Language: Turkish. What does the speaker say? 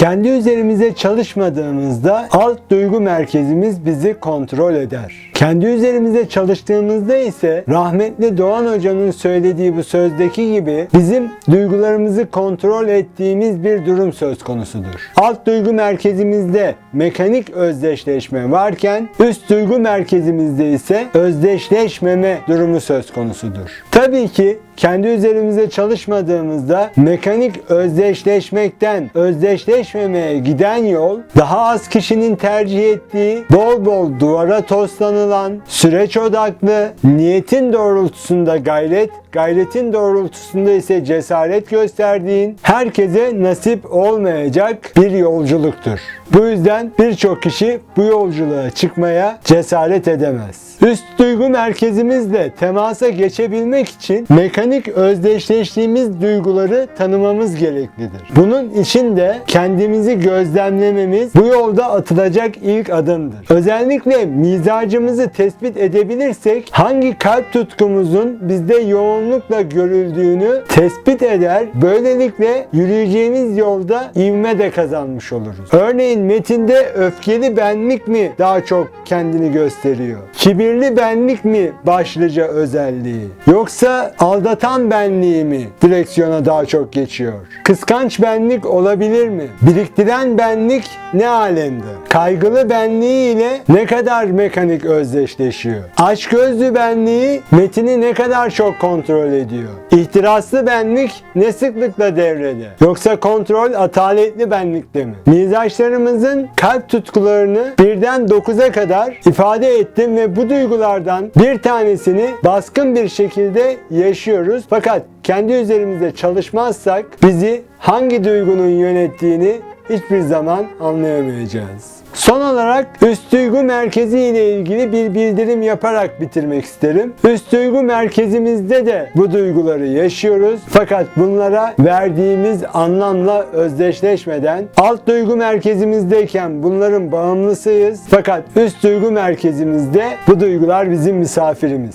Kendi üzerimize çalışmadığımızda alt duygu merkezimiz bizi kontrol eder. Kendi üzerimize çalıştığımızda ise rahmetli Doğan Hoca'nın söylediği bu sözdeki gibi bizim duygularımızı kontrol ettiğimiz bir durum söz konusudur. Alt duygu merkezimizde mekanik özdeşleşme varken üst duygu merkezimizde ise özdeşleşmeme durumu söz konusudur. Tabii ki kendi üzerimize çalışmadığımızda mekanik özdeşleşmekten özdeşleşmemeye giden yol daha az kişinin tercih ettiği bol bol duvara toslanılan süreç odaklı niyetin doğrultusunda gayret gayretin doğrultusunda ise cesaret gösterdiğin herkese nasip olmayacak bir yolculuktur. Bu yüzden birçok kişi bu yolculuğa çıkmaya cesaret edemez. Üst duygu merkezimizle temasa geçebilmek için mekanik özdeşleştiğimiz duyguları tanımamız gereklidir. Bunun için de kendimizi gözlemlememiz bu yolda atılacak ilk adımdır. Özellikle mizacımızı tespit edebilirsek hangi kalp tutkumuzun bizde yoğunlukla görüldüğünü tespit eder. Böylelikle yürüyeceğimiz yolda ivme de kazanmış oluruz. Örneğin metinde öfkeli benlik mi daha çok kendini gösteriyor? Kibirli benlik mi başlıca özelliği? Yoksa aldatan benliği mi direksiyona daha çok geçiyor? Kıskanç benlik olabilir mi? Biriktiren benlik ne alemde? Kaygılı benliği ile ne kadar mekanik özdeşleşiyor? Açgözlü benliği metini ne kadar çok kontrol ediyor? İhtiraslı benlik ne sıklıkla devrede? Yoksa kontrol ataletli benlikte mi? Mizaçlarımızın kalp tutkularını birden 9'a kadar ifade ettim ve bu duygulardan bir tanesini baskın bir şekilde yaşıyoruz. Fakat kendi üzerimizde çalışmazsak bizi hangi duygunun yönettiğini hiçbir zaman anlayamayacağız. Son olarak üst duygu merkezi ile ilgili bir bildirim yaparak bitirmek isterim. Üst duygu merkezimizde de bu duyguları yaşıyoruz. Fakat bunlara verdiğimiz anlamla özdeşleşmeden alt duygu merkezimizdeyken bunların bağımlısıyız. Fakat üst duygu merkezimizde bu duygular bizim misafirimiz.